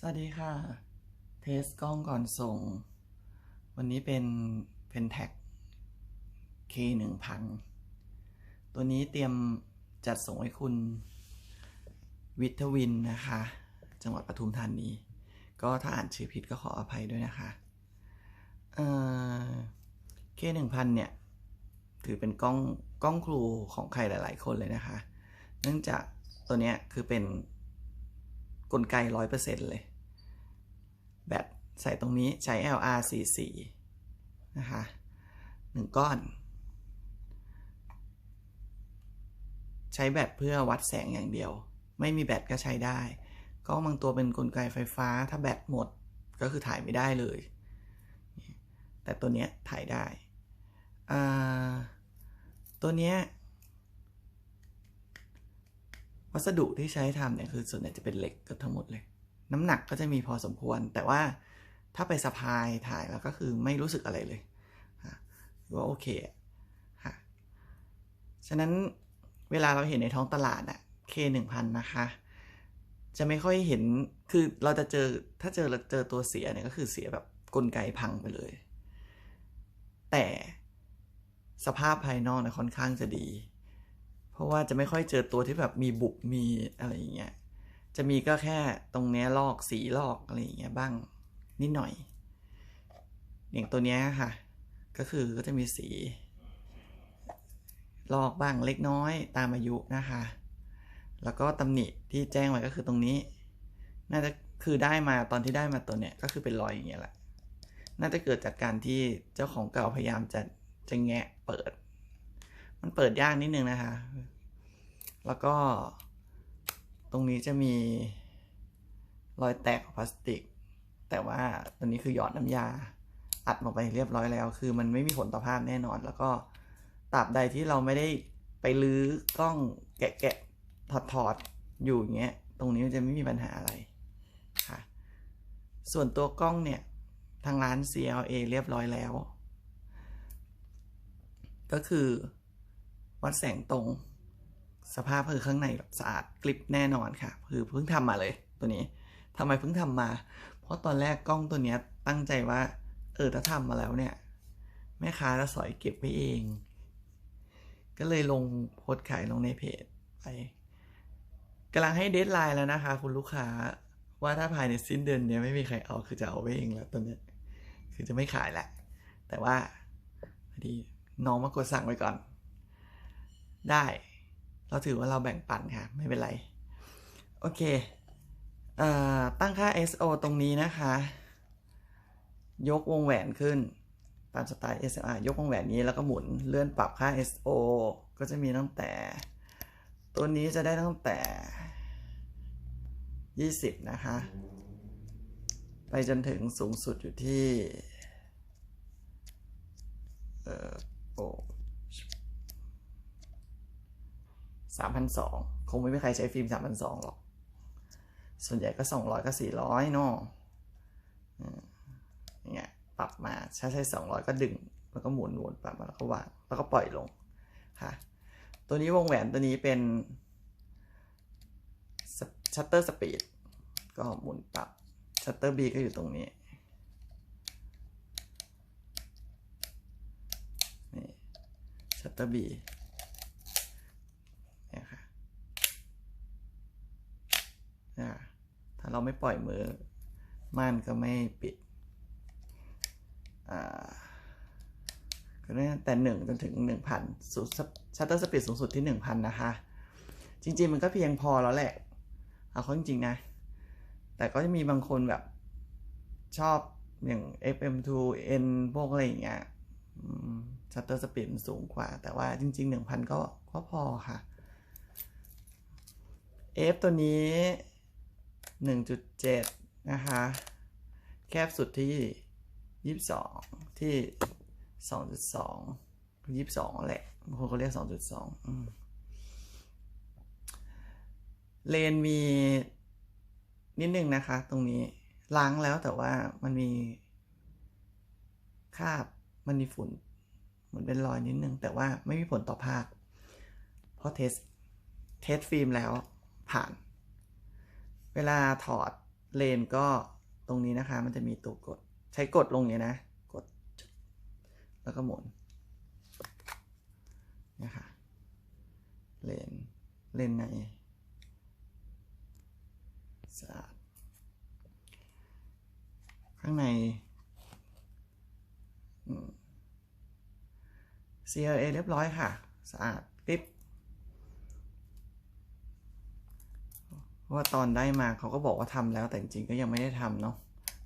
สวัสดีค่ะ เทสกล้องก่อนส่ง วันนี้เป็น Pentax K 1 0 0 0ตัวนี้เตรียมจัดส่งให้คุณวิทวินนะคะ จังหวัดปทุมธานี ก็ถ้าอ่านชื่อผิดก็ขออภัยด้วยนะคะ เอ่อ K 1 0 0 0เนี่ย ถือเป็นกล้องกล้องครูของใครหลาย ๆ คนเลยนะคะ เนื่องจากตัวเนี้ยคือเป็น กลไกร้อยเปอร์เซ็นต์เลย แบตใส่ตรงนี้ใช้ LR 44 นะคะหนึ่งก้อน ใช้แบตเพื่อวัดแสงอย่างเดียว ไม่มีแบตก็ใช้ได้กล้องบางตัวเป็นกลไกไฟฟ้า ถ้าแบตหมดก็คือถ่ายไม่ได้เลย แต่ตัวเนี้ยถ่ายได้ ตัวเนี้ย วัสดุที่ใช้ทำเนี่ยคือส่วนใหญ่จะเป็นเหล็กกือบทั้งหมดเลย น้ำหนักก็จะมีพอสมควร แต่ว่าถ้าไปสะพายถ่ายแล้วก็คือไม่รู้สึกอะไรเลยว่าโอเคค่ะฉะนั้นเวลาเราเห็นในท้องตลาดอะ K หนึ่งพันนะคะ จะไม่ค่อยเห็นคือเราจะเจอถ้าเจอเราเจอตัวเสียเนี่ยก็คือเสียแบบกลไกพังไปเลย แต่สภาพภายนอกเนี่ยค่อนข้างจะดี เพราะว่าจะไม่ค่อยเจอตัวที่แบบมีบุบมีอะไรอย่างเงี้ยจะมีก็แค่ตรงเนี้ยลอกสีลอกอะไรอย่างเงี้ยบ้างนิดหน่อย อย่างตัวเนี้ยค่ะ ก็คือก็จะมีสี ลอกบ้างเล็กน้อยตามอายุนะคะ แล้วก็ตำหนิที่แจ้งไว้ก็คือตรงนี้ น่าจะคือได้มาตอนที่ได้มาตัวเนี้ยก็คือเป็นรอยอย่างเงี้ยแหละน่าจะเกิดจากการที่เจ้าของเก่าพยายามจะจะแงะเปิด มันเปิดยากนิดนึงนะคะ แล้วก็ตรงนี้จะมีรอยแตกของพลาสติก แต่ว่าตัวนี้คือหยอดน้ำยา อัดลงไปเรียบร้อยแล้ว คือมันไม่มีผลต่อภาพแน่นอน แล้วก็ตราบใดที่เราไม่ได้ไปลื้อกล้องแกะแกะถอดถอดอยู่อย่างเงี้ย ตรงนี้มันจะไม่มีปัญหาอะไรค่ะ ส่วนตัวกล้องเนี่ย ทางร้าน CLA เรียบร้อยแล้ว ก็คือ วัดแสงตรง สภาพคือข้างในแบบสะอาดกริบแน่นอนค่ะ คือเพิ่งทำมาเลยตัวนี้ทำไมเพิ่งทำมา เพราะตอนแรกกล้องตัวเนี้ยตั้งใจว่า เออถ้าทำมาแล้วเนี่ย แม่ค้าจะสอยเก็บไว้เอง ก็เลยลงโพสขายลงในเพจไปกำลังให้เดทไลน์แล้วนะคะ คุณลูกค้าว่าถ้าภายในสิ้นเดือนเนี้ยไม่มีใครเอาคือจะเอาไว้เองแล้วตัวเนี้ยคือจะไม่ขายแหละ แต่ว่าพอดีน้องมากดสั่งไว้ก่อน ได้ เราถือว่าเราแบ่งปันค่ะ ไม่เป็นไร โอเคเอ่อตั้งค่า SO ตรงนี้นะคะ ยกวงแหวนขึ้น ตามสไตล์ SLR ยกวงแหวนนี้แล้วก็หมุนเลื่อนปรับค่า SO ก็จะมีตั้งแต่ ตัวนี้จะได้ตั้งแต่ 20 นะคะ ไปจนถึงสูงสุดอยู่ที่ามพันสองคงไม่มีใครใช้ฟิล์มสามพันสองหรอก ส่วนใหญ่ก็สองร้อยก็ 400เนาะอย่างเงี้ยปรับมาใช้าใช้ 200 ก็ดึง แล้วก็หมุนหมุนปรับมาแล้วก็วาง แล้วก็ปล่อยลงค่ะ ตัวนี้วงแหวนตัวนี้เป็นชัตเตอร์สปีดก็หมุนปรับชัตเตอร์บีก็อยู่ตรงนี้นี่ชัตเตอร์บี ถ้าเราไม่ปล่อยมือ ม่านก็ไม่ปิดก็ได้แต่หนึ่งจนถึงหนึ่งพันสูชัตเตอร์สปีดสูงสุดที่หนึ่งพันนะคะ จริง ๆ มันก็เพียงพอแล้วแหละ เอาเขาจริง ๆ นะ แต่ก็จะมีบางคนแบบชอบอย่าง FM2N พวกอะไรอย่างเงี้ยชัตเตอร์สปีดสูงกว่า แต่ว่าจริง ๆ 1,000 ก็ก็พอค่ะ F ตัวนี้ 1.7 นะคะ แคบสุดที่ 22 ที่ 2.2 22 แหละบางคนเขาเรียก 2.2อืมเลนมีนิดนึงนะคะ ตรงนี้ล้างแล้วแต่ว่ามันมีคราบมันมีฝุ่นเหมือนเป็นรอยนิดนึง แต่ว่าไม่มีผลต่อภาพเพราะเทส เทสฟิล์มแล้วผ่าน เวลาถอดเลนก็ตรงนี้นะคะ มันจะมีตัวกด ใช้กดลงเนี้ยนะ กด แล้วก็หมุนนะคะเลนเลนในสะอาดข้างใน CLA เรียบร้อยค่ะ สะอาดกริบเพราะ ว่าตอนได้มาเขาก็บอกว่าทำแล้วแต่จริงๆก็ยังไม่ได้ทำเนาะ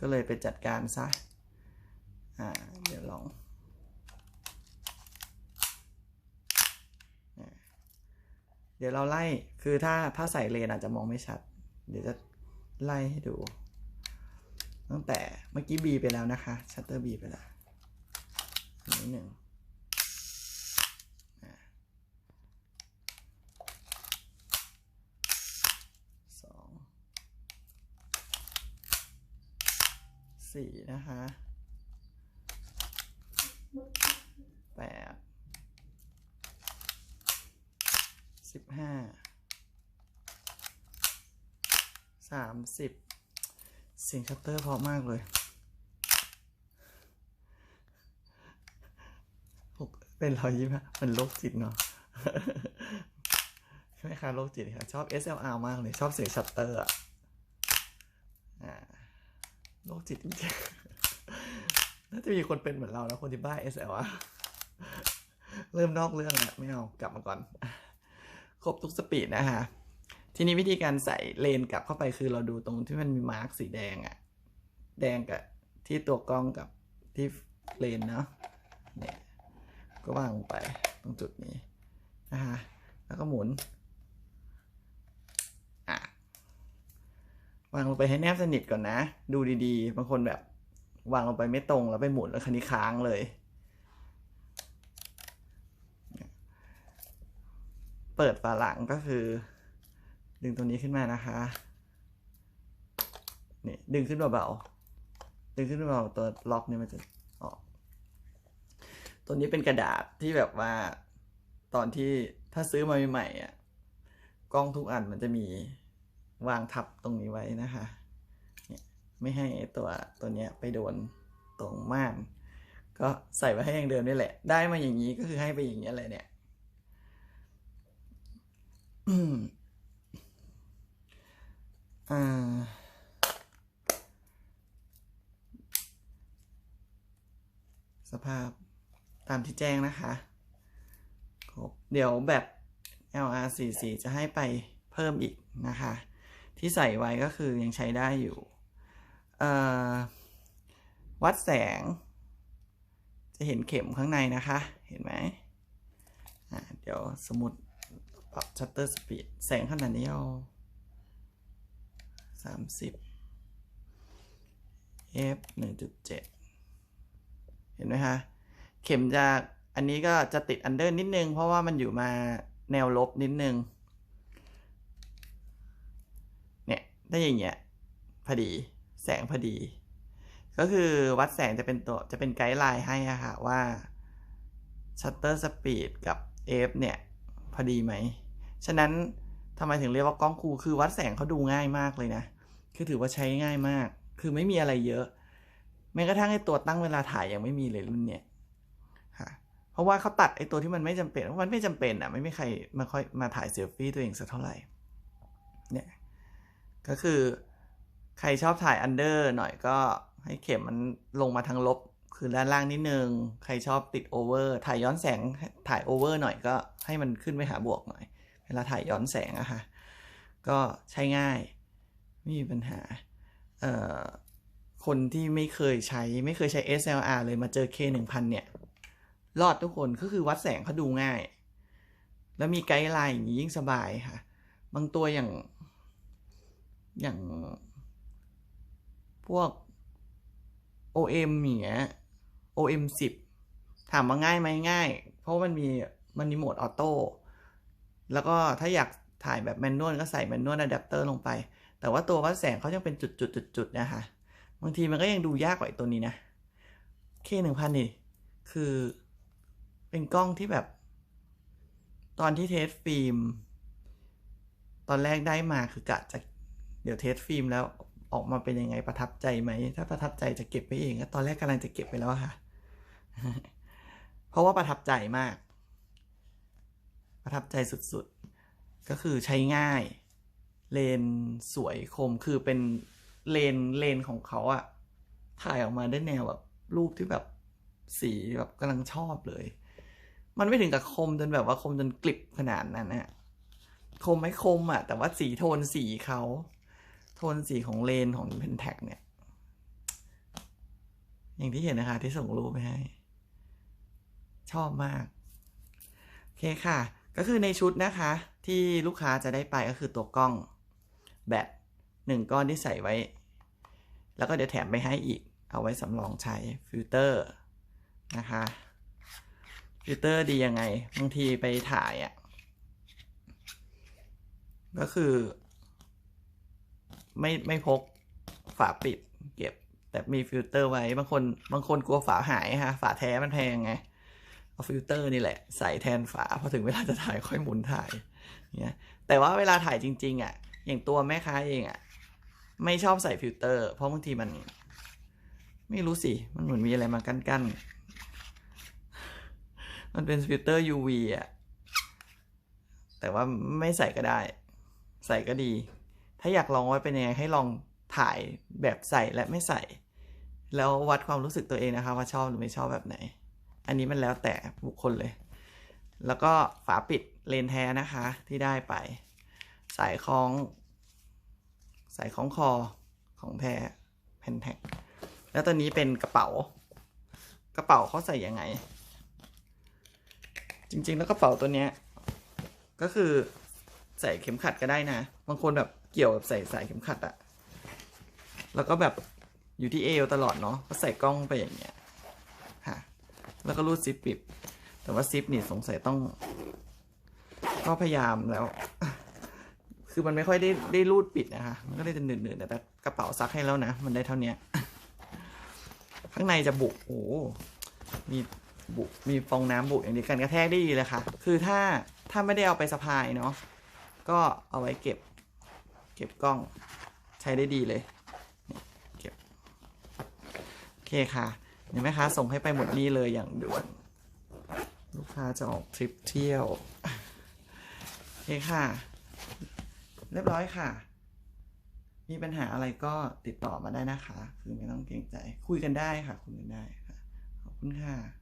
ก็เลยไปจัดการซะอ่าเดี๋ยวลองเดี๋ยวเราไล่ คือถ้าถ้าใส่เลนอาจจะมองไม่ชัด เดี๋ยวจะไล่ให้ดู ตั้งแต่เมื่อกี้ B ไปแล้วนะคะ ชัตเตอร์ B ไปแล้วอันนี้หนึ่งอ่าสอง สี่นะคะแปดสิบห้าสามสิบเสียงชัตเตอร์เพราะมากเลยหกเป็นรอยยิ้มฮะมันโรคจิตเนาะใช่ไหมคะโรคจิตค่ะ ชอบ SLR มากเลย ชอบเสียงชัตเตอร์อะอ่า โรคจิตจริงๆน่าจะมีคนเป็นเหมือนเราแล้วคนที่บ้า SLR เริ่มนอกเรื่องแล้วไม่เอากลับมาก่อน ครบทุกสปีดนะคะทีนี้วิธีการใส่เลนกลับเข้าไปคือเราดูตรงที่มันมีมาร์กสีแดงอะแดงกับที่ตัวกล้องกับที่เลนเนาะเนี่ยก็วางลงไปตรงจุดนี้นะคะแล้วก็หมุนอะ วางลงไปให้แนบสนิทก่อนนะ ดูดีๆ บางคนแบบ วางลงไปไม่ตรงแล้วไปหมุนแล้วคันนี้ค้างเลย เปิดฝาหลังก็คือ ดึงตัวนี้ขึ้นมานะคะนี่ดึงขึ้นเบาๆดึงขึ้นเบาๆตัวล็อกเนี่ยมันจะออก ตัวนี้เป็นกระดาษที่แบบว่า ตอนที่ถ้าซื้อมาใหม่ๆอะกล้องทุกอันมันจะมี วางทับตรงนี้ไว้นะคะเนี่ยไม่ให้ตัวตัวเนี้ยไปโดนตรงม่าน ก็ใส่ไว้ให้อย่างเดิมนี่แหละ ได้มาอย่างนี้ก็คือให้ไปอย่างเงี้เลยเนี่ยอ่าสภาพตามที่แจ้งนะคะครบเดี๋ยวแบบ LR44 จะให้ไปเพิ่มอีกนะคะ ที่ใส่ไว้ก็คือยังใช้ได้อยู่วัดแสง จะเห็นเข็มข้างในนะคะ เห็นไหมเดี๋ยวสมมติปรับชัตเตอร์สปีดแสงขนาดนี้เอาสามสิบ f หนึ่งจุดเจ็ดเห็นไหมคะ เข็มจะอันนี้ก็จะติดอันเดอร์นิดนึง เพราะว่ามันอยู่มาแนวลบนิดนึง เนี่ย ได้อย่างเงี้ยพอดีแสงพอดี ก็คือวัดแสงจะเป็นตัวจะเป็นไกด์ไลน์ให้อะค่ะว่าชัตเตอร์สปีดกับ f เนี่ย พอดีไหม ฉะนั้นทำไมถึงเรียกว่ากล้องคูคือวัดแสงเขาดูง่ายมากเลยนะ คือถือว่าใช้ง่ายมาก คือไม่มีอะไรเยอะ แม้กระทั่งไอ้ตัวตั้งเวลาถ่ายยังไม่มีเลยรุ่นเนี้ยค่ะเพราะว่าเขาตัดไอ้ตัวที่มันไม่จำเป็น มันไม่จำเป็นอะ ไม่มีใครมาค่อยมาถ่ายเซลฟี่ตัวเองสักเท่าไหร่ เนี่ย ก็คือใครชอบถ่ายอันเดอร์หน่อยก็ให้เข็มมันลงมาทางลบคือด้านล่างนิดนึง ใครชอบติดโอเวอร์ถ่ายย้อนแสงถ่ายโอเวอร์หน่อยก็ให้มันขึ้นไปหาบวกหน่อย เวลาถ่ายย้อนแสงอะค่ะก็ใช้ง่ายไม่มีปัญหาเอ่อคนที่ไม่เคยใช้ไม่เคยใช้ SLR เลยมาเจอ K1000 เนี่ย รอดทุกคนก็คือวัดแสงเขาดูง่าย แล้วมีไกด์ไลน์อย่างนี้ยิ่งสบายค่ะ บางตัวอย่าง อย่างพวก OM อย่างเงี้ย OM 10ถามว่าง่ายไหมง่าย เพราะมันมีมันมีโหมดออโต้แล้วก็ถ้าอยากถ่ายแบบแมนนวลก็ใส่แมนนวลอะแดปเตอร์ลงไป แต่ว่าตัววัดแสงเขายังเป็นจุดๆๆๆนะคะบางทีมันก็ยังดูยากกว่าไอ้ตัวนี้นะ K หนึ่งพันนี่ คือเป็นกล้องที่แบบ ตอนที่เทสฟิล์ม ตอนแรกได้มาคือกะจะ ดี๋ยวเทสฟิล์มแล้วออกมาเป็นยังไงประทับใจไหม ถ้าประทับใจจะเก็บไว้เองตอนแรกกำลังจะเก็บไปแล้วค่ะ เพราะว่าประทับใจมาก ประทับใจสุดๆ ก็คือใช้ง่าย เลนสวยคมคือเป็นเลนเลนของเขาอะถ่ายออกมาได้แนวแบบรูปที่แบบสีแบบกำลังชอบเลย มันไม่ถึงกับคมจนแบบว่าคมจนกลิบขนาดนั้นนะคมไม่คมอะแต่ว่าสีโทนสีเขา โทนสีของเลนของเพนแท็กเนี่ย อย่างที่เห็นนะคะ ที่ส่งรูปไปให้ ชอบมาก โอเคค่ะ ก็คือในชุดนะคะ ที่ลูกค้าจะได้ไปก็คือตัวกล้องแบตหนึ่งก้อนที่ใส่ไว้ แล้วก็เดี๋ยวแถมไปให้อีก เอาไว้สำรองใช้ฟิลเตอร์นะคะฟิลเตอร์ดียังไง บางทีไปถ่ายอะ่ะ ก็คือ ไม่ไม่พกฝาปิดเก็บ แต่มีฟิลเตอร์ไว้บางคนบางคนกลัวฝาหายค่ะฝาแท้มันแพงไงเอาฟิลเตอร์นี่แหละใส่แทนฝาพอถึงเวลาจะถ่ายค่อยหมุนถ่ายเนี่ยแต่ว่าเวลาถ่ายจริง ๆ อะ อย่างตัวแม่ค้าเองอะ ไม่ชอบใส่ฟิลเตอร์ เพราะบางทีมัน ไม่รู้สิ มันเหมือนมีอะไรมากั้นๆ มันเป็นฟิลเตอร์ UV อะ แต่ว่าไม่ใส่ก็ได้ ใส่ก็ดี ถ้าอยากลองว่าเป็นยังไงให้ลองถ่ายแบบใส่และไม่ใส่ แล้ววัดความรู้สึกตัวเองนะคะว่าชอบหรือไม่ชอบแบบไหน อันนี้มันแล้วแต่บุคคลเลย แล้วก็ฝาปิดเลนแท้นะคะที่ได้ไป สายคล้อง สายคล้องคอของแท้แผ่นแท็กแล้วตัวนี้เป็นกระเป๋า กระเป๋าเขาใส่ยังไง จริงๆแล้วกระเป๋าตัวเนี้ยก็คือใส่เข็มขัดก็ได้นะ บางคนแบบ กี่ยวแบบใส่สายเข็มขัดอะแล้วก็แบบอยู่ที่เอวตลอดเนาะก็ใส่กล้องไปอย่างเงี้ยค่ะแล้วก็รูดซิปปิดแต่ว่าซิปนี่สงสัยต้อง ก็พยายามแล้ว คือมันไม่ค่อยได้ได้รูดปิดนะคะ มันก็เลยจะหนืดๆแต่กระเป๋าซักให้แล้วนะ มันได้เท่าเนี้ยข้างในจะบุโอ้มีบุมีฟองน้ำบุอย่างนี้กันกระแทกได้ดีเลยค่ะ คือถ้าถ้าไม่ได้เอาไปสะพายเนาะก็เอาไว้เก็บ เก็บกล้องใช้ได้ดีเลยเก็บโอเคค่ะเห็นไหมคะส่งให้ไปหมดนี่เลยอย่างด่วนลูกค้าจะออกทริปเที่ยวโอเคค่ะ เรียบร้อยค่ะ มีปัญหาอะไรก็ติดต่อมาได้นะคะ คือไม่ต้องเกรงใจ คุยกันได้ค่ะ คุยกันได้ค่ะ ขอบคุณค่ะ